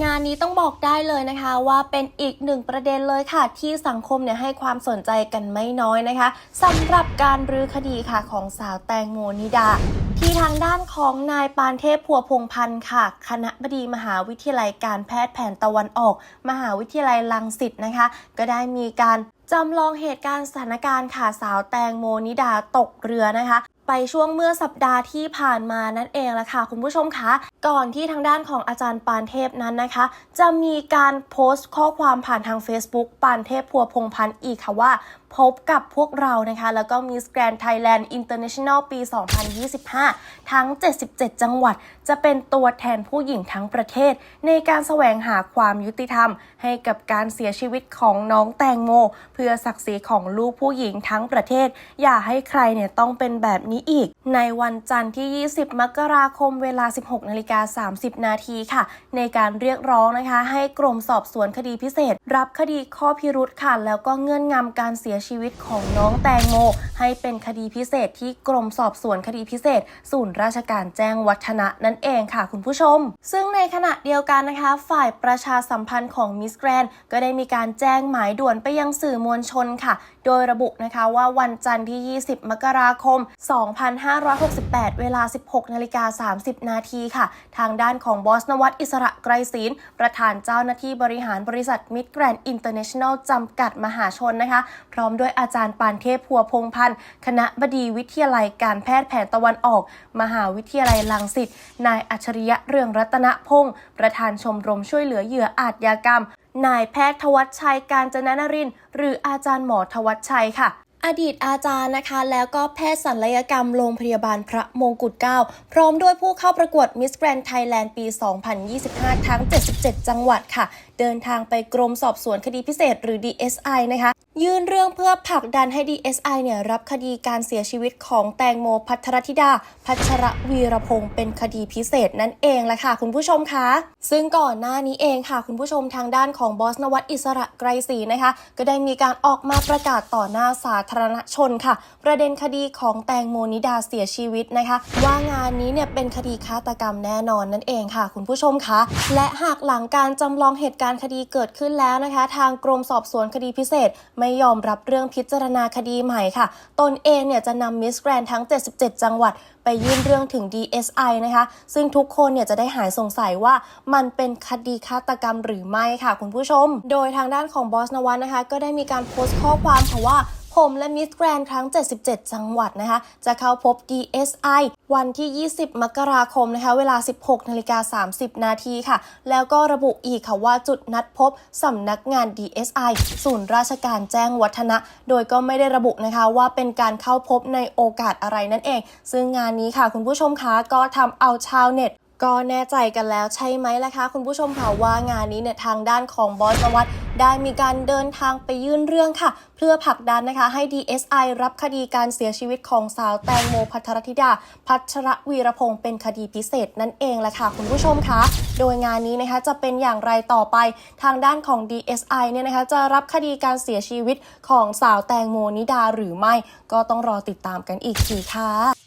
งานนี้ต้องบอกได้เลยนะคะว่าเป็นอีกหนึ่งประเด็นเลยค่ะ ที่สังคมเนี่ยให้ความสนใจกันไม่น้อยนะคะสำหรับการรื้อคดีค่ะของสาวแตงโมนิดา ที่ทางด้านของนายปานเทพพัวพงพันธ์ค่ะ คณะบดีมหาวิทยาลัยการแพทย์แผนตะวันออก มหาวิทยาลัยลังสิตนะคะ ก็ได้มีการจำลองเหตุการณ์สถานการณ์ค่ะสาวแตงโมนิดาตกเรือนะคะ ไปช่วงเมื่อสัปดาห์ที่ผ่านมานั่นเองละค่ะ คุณผู้ชมคะ ก่อนที่ทางด้านของอาจารย์ปานเทพนั้นนะคะ จะมีการโพสต์ข้อความผ่านทาง Facebook ปานเทพพัวพงพันธ์อีกค่ะว่าพบกับพวกเรานะคะ แล้วก็ Miss Grand Thailand International ปี 2025 ทั้ง 77 จังหวัด จะเป็นตัวแทนผู้หญิงทั้งประเทศ ในการแสวงหาความยุติธรรม ให้กับการเสียชีวิตของน้องแตงโม เพื่อศักดิ์ศรีของลูกผู้หญิงทั้งประเทศ อย่าให้ใครเนี่ยต้องเป็นแบบนี้อีก ในวันจันทร์ที่ 20 มกราคมเวลา 16นาฬิกา30 นาทีค่ะ ในการเรียกร้องนะคะ ให้กรมสอบสวนคดีพิเศษ รับคดีข้อพิรุธค่ะ แล้วก็เงื่อนงำการเสียชีวิตของน้องแตงโม ให้เป็นคดีพิเศษที่กรมสอบสวนคดีพิเศษ ศูนย์ราชการแจ้งวัฒนะนั่นเองค่ะคุณผู้ชม ซึ่งในขณะเดียวกันนะคะ ฝ่ายประชาสัมพันธ์ของมิสแกรนก็ได้มีการแจ้งหมายด่วนไปยังสื่อมวลชนค่ะ โดยระบุนะคะว่าวันจันทร์ที่ 20 มกราคม 2 2568 เวลา 16นาฬิกา30 นาทีค่ะ ทางด้านของบอสนวัตอิสระไกรศีลประธานเจ้าหน้าที่บริหารบริษัทมิดแกรนด์อินเตอร์เนชั่นแนลจำกัดมหาชนนะคะ พร้อมด้วยอาจารย์ปานเทพพัวพงพันธ์ คณะบดีวิทยาลัยการแพทย์แผนตะวันออก มหาวิทยาลัยลังสิตนายอัจฉริยะเรืองรัตนพงศ์ประธานชมรมช่วยเหลือเหยื่ออาชญากรรมนายแพทย์ทวัชชัยการจนนรินทร์หรืออาจารย์หมอทวัชชัยค่ะ อดีตอาจารย์นะคะ แล้วก็แพทย์ศัลยกรรมโรงพยาบาลพระมงกุฎเกล้าพร้อมด้วยผู้เข้าประกวดมิสแกรนด์ไทยแลนด์ปี 2025 ทั้ง 77 จังหวัดค่ะ เดินทางไปกรมสอบสวนคดีพิเศษหรือ DSI นะคะยื่นเรื่องเพื่อผลักดันให้ DSI เนี่ยรับคดีการเสียชีวิตของแตงโมพัทรธิดา พัชรวีรพงศ์เป็นคดีพิเศษนั่นเองแหละค่ะ คุณผู้ชมคะซึ่งก่อนหน้านี้เองค่ะ คุณผู้ชมทางด้านของบอสนวัตอิสระไกรศรีนะคะ ก็ได้มีการออกมาประกาศต่อหน้าสาธารณชนค่ะ ประเด็นคดีของแตงโมนิดาเสียชีวิตนะคะ ว่างานนี้เนี่ยเป็นคดีฆาตกรรมแน่นอนนั่นเองค่ะ คุณผู้ชมคะและหากหลังการจำลองเหตุการณ์คดีเกิดขึ้นแล้วนะคะ ทางกรมสอบสวนคดีพิเศษไม่ยอมรับเรื่องพิจารณาคดีใหม่ค่ะ ตนเองเนี่ยจะนำมิสแกรนทั้ง 77 จังหวัด ไปยื่นเรื่องถึง DSI นะคะ ซึ่งทุกคนเนี่ยจะได้หายสงสัยว่ามันเป็นคดีฆาตกรรมหรือไม่ค่ะ คุณผู้ชม โดยทางด้านของบอสนวัตนะคะ ก็ได้มีการโพสต์ข้อความค่ะว่า ผมและมิสแกรนทั้ง 77 จังหวัดนะคะ จะเข้าพบ DSI วันที่ 20 มกราคมนะคะ เวลา 16นาฬิกา30 นาทีค่ะ แล้วก็ระบุอีกค่ะว่าจุดนัดพบสำนักงาน DSI ศูนย์ราชการแจ้งวัฒนะ โดยก็ไม่ได้ระบุนะคะว่าเป็นการเข้าพบในโอกาสอะไรนั่นเอง ซึ่งงานนี้ค่ะคุณผู้ชมคะก็ทำเอาชาวเน็ต ก็แน่ใจกันแล้วใช่ไหมล่ะคะ คุณผู้ชมค่ะว่างานนี้เนี่ยทางด้านของบอสวัตได้มีการเดินทางไปยื่นเรื่องค่ะ เพื่อผลักดันนะคะให้ DSI รับคดีการเสียชีวิตของสาวแตงโมพัทรธิดา พัชรวีรพงศ์เป็นคดีพิเศษนั่นเองแหละค่ะ คุณผู้ชมคะโดยงานนี้นะคะจะเป็นอย่างไรต่อไปทางด้านของ DSI เนี่ยนะคะจะรับคดีการเสียชีวิตของสาวแตงโมนิดาหรือไม่ ก็ต้องรอติดตามกันอีกทีค่ะ